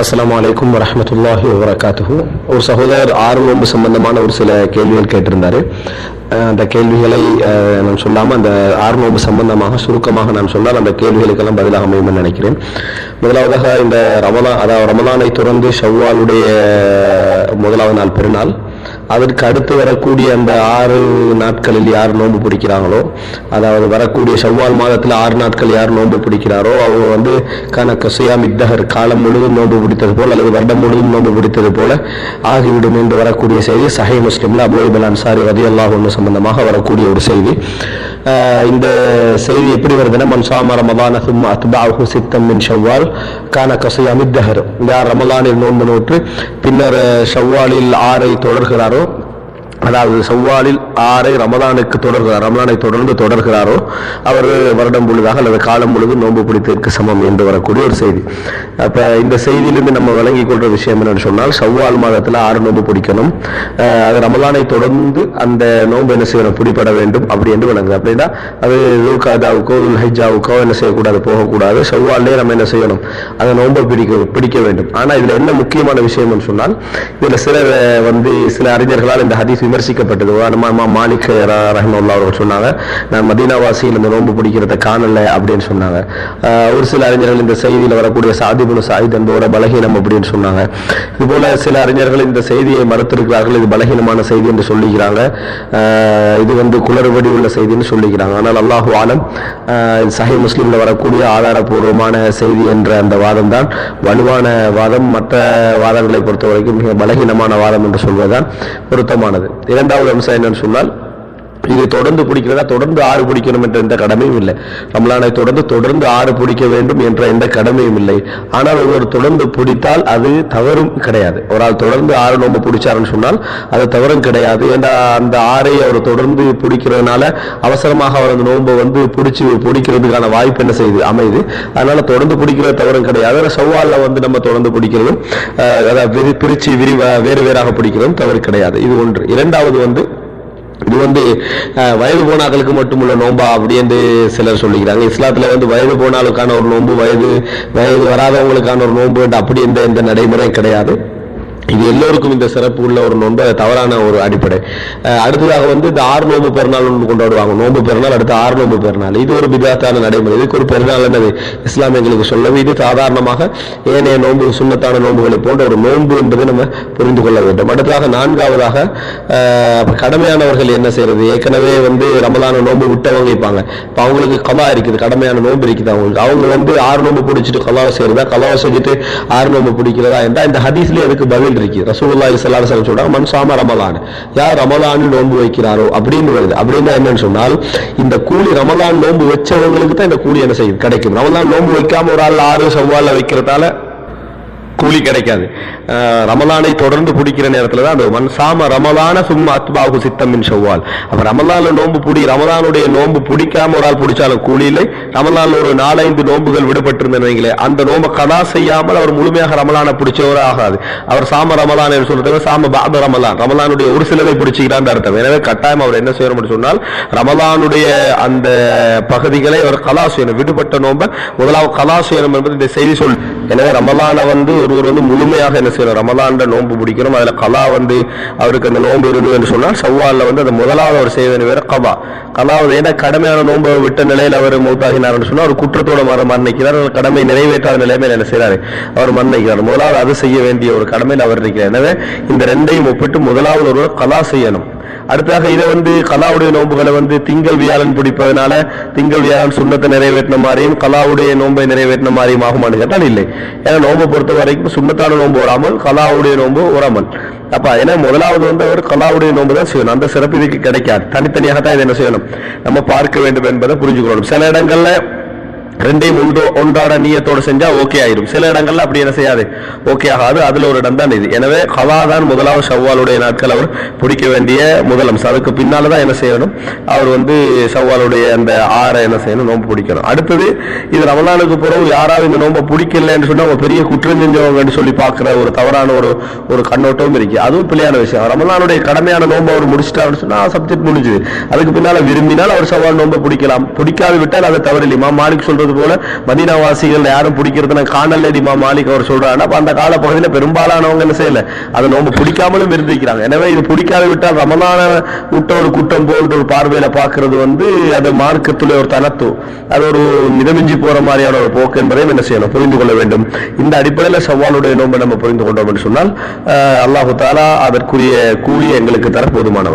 அஸ்லாம் அலைக்கும் வரமத்துல்லாஹி வபரகாத்துஹு. ஒரு சகோதரர் ஆறு நோன்பு சம்பந்தமான ஒரு சில கேள்விகள் கேட்டிருந்தாரு. அந்த கேள்விகளை நான் சொல்லாமல் அந்த ஆறு நோன்பு சம்பந்தமாக சுருக்கமாக நான் சொன்னால் அந்த கேள்விகளுக்கெல்லாம் பதிலாக அமையும்னு நினைக்கிறேன். முதலாவதாக இந்த ரமலா அதாவது ரமலானை தொடர்ந்து ஷவ்வாலுடைய முதலாவது நாள் பெருநாள். அதற்கு அடுத்து வரக்கூடிய அந்த ஆறு நாட்களில் யார் நோன்பு பிடிக்கிறாங்களோ அதாவது வரக்கூடிய செவ்வால் மாதத்தில் ஆறு நாட்கள் யார் நோன்பு பிடிக்கிறாரோ அவங்க வந்து கணக்கு சுயாம் இத்தகர் காலம் முழுவதும் நோன்பு பிடித்தது போல் அல்லது வருடம் முழுவதும் நோன்பு பிடித்தது போல ஆகிவிடும் என்று வரக்கூடிய செய்தி. சஹை முஸ்லிம்ல அபுல் அன்சாரி ரதி அல்லாஹ் ஒன்று சம்பந்தமாக வரக்கூடிய ஒரு செய்தி. இந்த செய்தி எப்படி வருதுன்னா மன் சாம ஹும் சும்மா அத்பாஹு சித்தம் மின் ஷவ்வால் கான கசை இத்தகர் யார் ரமலானில் நோன்பு நோற்று பின்னர் ஷவ்வாலில் ஆறை தொடர்கிறாரோ அதாவது செவ்வாலில் ஆறை ரமதானுக்கு தொடர்கிறார் ரமதானை தொடர்ந்து தொடர்கிறாரோ அவர் வருடம் முழுதாக அல்லது காலம் முழுவதும் நோன்பு பிடித்ததற்கு சமம் என்று வரக்கூடிய ஒரு செய்தி. அப்ப இந்த செய்தியிலிருந்து நம்ம விளங்கிக் கொள்ற விஷயம் என்னன்னு சொன்னால் செவ்வால் மாதத்தில் ஆறு நோன்பு பிடிக்கணும். அது ரமதானை தொடர்ந்து அந்த நோன்பு என்ன செய்யணும்? பிடிபட வேண்டும் அப்படி என்று விளங்குது. அப்படின்னா அது லூகாதாவுக்கோ ஹைஜாவுக்கோ என்ன செய்யக்கூடாது? போகக்கூடாது. செவ்வாலே நம்ம என்ன செய்யணும்? அந்த நோன்பை பிடிக்க பிடிக்க வேண்டும். ஆனா இதுல என்ன முக்கியமான விஷயம்னு சொன்னால் இதுல சில வந்து சில அறிஞர்களால் இந்த ஹதீஸ் விமர்சிக்கப்பட்டது. உதாரணமா மாலிக் ரஹமுல்லா அவர்கள் சொன்னாங்க நான் மதீனாவாசியில் இந்த நோன்பு பிடிக்கிறத காணல அப்படின்னு சொன்னாங்க. ஒரு சில அறிஞர்கள் இந்த செய்தியில் வரக்கூடிய சாதிபுல சாயித் என்பவரை பலகீனம் அப்படின்னு சொன்னாங்க. இதுபோல சில அறிஞர்கள் இந்த செய்தியை மறுத்திருக்கிறார்கள் இது பலகீனமான செய்தி என்று சொல்லுகிறாங்க இது வந்து குளறுபடி உள்ள செய்தின்னு சொல்லுகிறாங்க ஆனால் அல்லாஹு ஆலம் சஹி முஸ்லீம்ல வரக்கூடிய ஆதாரபூர்வமான செய்தி என்ற அந்த வாதம் தான் வலுவான வாதம் மற்ற வாதங்களை பொறுத்த வரைக்கும் மிக பலகீனமான வாதம் என்று சொல்வதுதான் பொருத்தமானது. இரண்டாவது அம்சம் என்னன்னு சொன்னால் இது தொடர்ந்து பிடிக்கிறதா? தொடர்ந்து ஆறு பிடிக்கணும் என்ற எந்த கடமையும் இல்லை. ரமலானை தொடர்ந்து தொடர்ந்து ஆறு பிடிக்க வேண்டும் என்ற எந்த கடமையும் இல்லை. ஆனால் ஒருவர் தொடர்ந்து பிடித்தால் அது தவறும் கிடையாது. ஒரு ஆள் தொடர்ந்து ஆறு நோம்பு பிடிச்சாருன்னு சொன்னால் அது தவறும் கிடையாது. ஏன்னா அந்த ஆறை அவர் தொடர்ந்து பிடிக்கிறதுனால அவசரமாக அவர் அந்த நோன்பை வந்து பிடிச்சி பிடிக்கிறதுக்கான வாய்ப்பு என்ன செய்யுது அமையுது அதனால தொடர்ந்து பிடிக்கிறது தவறும் கிடையாது. செவ்வாலில் வந்து நம்ம தொடர்ந்து பிடிக்கிறதும் அதாவது விரி- விரிவா வேறு வேறாக பிடிக்கிறதும் தவறு கிடையாது. இது ஒன்று. இரண்டாவது வந்து இது வந்து அஹ், வயது போனாக்களுக்கு மட்டுமுள்ள நோன்பா அப்படின்னு சிலர் சொல்லிக்கிறாங்க இஸ்லாத்துல வந்து வயது போனாலுக்கான ஒரு நோன்பு வயது வயது வராதவங்களுக்கான ஒரு நோன்பு அப்படி எந்த எந்த நடைமுறை கிடையாது. இது எல்லோருக்கும் இந்த சிறப்பு உள்ள ஒரு நோன்பு அது தவறான ஒரு அடிப்படை. அடுத்ததாக வந்து இந்த ஆறு நோன்பு பெருநாள் ஒன்று கொண்டாடுவாங்க. நோன்பு பெருநாள் அடுத்து ஆறு நோன்பு பெருநாள். இது ஒரு விதத்தான நடைமுறை. இதுக்கு ஒரு பெருநாள் என்னது? இஸ்லாம் எங்களுக்கு சொல்லவே இது சாதாரணமாக ஏனைய நோன்பு சுண்ணத்தான நோன்புகளை போன்ற ஒரு நோன்பு என்பதை நம்ம புரிந்து கொள்ள வேண்டும். அடுத்ததாக நான்காவதாக கடமையானவர்கள் என்ன செய்யறது? ஏற்கனவே வந்து ரமலான நோன்பு விட்டவங்க இருப்பாங்க. இப்போ அவங்களுக்கு கலா இருக்குது. கடமையான நோன்பு இருக்குது அவங்களுக்கு. அவங்க வந்து ஆறு நோன்பு பிடிச்சிட்டு கலாவை செய்யறதா? கலாவை செஞ்சுட்டு ஆறு நோன்பு பிடிக்கிறதா? என்றால் இந்த ஹதீஸ்லேயே அதுக்கு பதில் இருக்கு. ரசூலுல்லாஹி ஸல்லல்லாஹு அலைஹி வஸல்லம் சொல்றாங்க மன் சாம ரமலான். யார் ரமலான் நோன்பு வைக்கிறாரோ அப்படின்னு வருது அப்படின்னா என்னன்னு சொன்னால் இந்த கூலி ரமலான் நோன்பு வச்சவங்களுக்கு தான் இந்த கூலி என்ன செய்யும்? கிடைக்கும். ரமலான் நோன்பு வைக்காம ஒரு ஆள் ஆறு செவ்வால வைக்கிறதால கூலி கிடைக்காது. ரமலானை தொடர்ந்து பிடிக்கிற நேரத்தில் தான் அந்த மண் சாம ரமலான சும்மா அத்பாகு சித்தம்மின் செவ்வால் அப்போ ரமலான நோன்பு பிடி ரமலானுடைய நோன்பு பிடிக்காம ஒரு ஆள் பிடிச்சாலும் கூலி இல்லை. ரமலான்ல ஒரு நாலஞ்சு நோன்புகள் விடுபட்டிருந்தேன்னு அந்த நோன்பை கதா செய்யாமல் அவர் முழுமையாக ரமலானை பிடிச்சவர் ஆகாது. அவர் சாம ரமலான் என்று சொல்றது சாம பாத ரமலான். ரமலானுடைய ஒரு சிலரை பிடிச்சிக்கிறான் அர்த்தம். எனவே கட்டாயம் அவர் என்ன செய்யணும் சொன்னால் ரமலானுடைய அந்த பகுதிகளை அவர் கலா செய்யணும். விடுபட்ட நோன்பை முதலாவது கலா செய்யணும் என்பது இந்த செய்தி சொல். எனவே ரமலானை வந்து ஒருவர் வந்து முழுமையாக என்ன செய்யணும் ரமலான்ல நோன்பு பிடிக்கணும் அதில் கலா வந்து அவருக்கு அந்த நோன்பு இருந்தது என்று சொன்னால் சவ்வால்ல வந்து அந்த முதலாவது அவர் செய்ய வேண்டிய கபா. கலா கலாவது ஏன்னா கடமையான நோன்பை விட்ட நிலையில் அவர் மூத்தாகினார்னு சொன்னால் அவர் குற்றத்தோட மர மரணிக்கிறார் கடமை நிறைவேற்றாத நிலைமையில் என்ன செய்கிறார் அவர் மரணிக்கிறார் முதலாவது அது செய்ய வேண்டிய ஒரு கடமையில் அவர் இருக்கிறார். எனவே இந்த ரெண்டையும் ஒப்பிட்டு முதலாவது ஒருவர் கலா செய்யணும். அடுத்ததாக இதை வந்து கலாவுடைய நோன்புகளை வந்து திங்கள் வியாழன் பிடிப்பதனால திங்கள் வியாழன் சுண்ணத்தை நிறைவேற்றின மாதிரியும் கலாவுடைய நோன்பை நிறைவேற்றின மாதிரியும் ஆகுமான்னு கேட்டால் இல்லை. ஏன்னா நோன்பை பொறுத்த வரைக்கும் சுண்ணத்தான நோன்பு வராமல் கலாவுடைய நோன்பு வராமல் அப்ப ஏன்னா முதலாவது வந்து அவர் கலாவுடைய நோன்பு தான் செய்யணும். அந்த சிறப்பு இதுக்கு கிடைக்காது. தனித்தனியாக தான் இதை என்ன செய்யணும்? நம்ம பார்க்க வேண்டும் என்பதை புரிஞ்சுக்கணும் சில இடங்கள்ல ரெண்டையும் ஒன்று ஒன்றாட நீயத்தோடு செஞ்சா ஓகே ஆயிரும். சில இடங்கள்ல அப்படி என்ன செய்யாது? ஓகே ஆகாது. அதுல ஒரு இடம் தான் இது. எனவே ஹவா தான் முதலாவது ஷவ்வாலுடைய நாட்கள். அவர் பிடிக்க வேண்டிய முதல் அம்சம் அதுக்கு பின்னால தான் என்ன செய்யணும்? அவர் வந்து ஷவ்வாலுடைய அந்த ஆறை என்ன செய்யணும்? நோன்பு பிடிக்கணும். அடுத்தது இது ரமலானுக்கு பிறகு யாராவது இந்த நோன்பை பிடிக்கலன்னு சொன்னா அவங்க பெரிய குற்றம் செஞ்சவங்கன்னு சொல்லி பாக்குற ஒரு தவறான ஒரு ஒரு கண்ணோட்டமும் இருக்கு. அதுவும் பிள்ளையான விஷயம். ரமலானுடைய கடமையான நோன்பை அவர் முடிச்சிட்டாருன்னு சொன்னா சப்ஜெக்ட் முடிஞ்சுது. அதுக்கு பின்னால விரும்பினால் அவர் சவால் நோன்பை பிடிக்கலாம். பிடிக்காது விட்டால் அதை தவறில்லை. மாலிக் சொல்ற சொல்றது போல மதீனாவாசிகள் யாரும் பிடிக்கிறது நான் காணல இமா மாலிக் அவர் சொல்றாரு அப்ப அந்த காலப்பகுதியில் பெரும்பாலானவங்க என்ன செய்யல. அதை நோம்பு பிடிக்காமலும் இருந்திருக்கிறாங்க எனவே இது பிடிக்காத விட்டால் ரமதான விட்ட ஒரு குற்றம் போன்ற ஒரு பார்வையில பார்க்கறது வந்து அது மார்க்கத்துல ஒரு தனத்து அது ஒரு மிதமிஞ்சி போற மாதிரியான ஒரு போக்கு என்பதையும் என்ன செய்யணும் புரிந்து கொள்ள வேண்டும். இந்த அடிப்படையில் சவாலுடைய நோன்பை நம்ம புரிந்து கொண்டோம் என்று சொன்னால் அல்லாஹு தாலா அதற்குரிய கூலி எங்களுக்கு தர போதுமானவர்.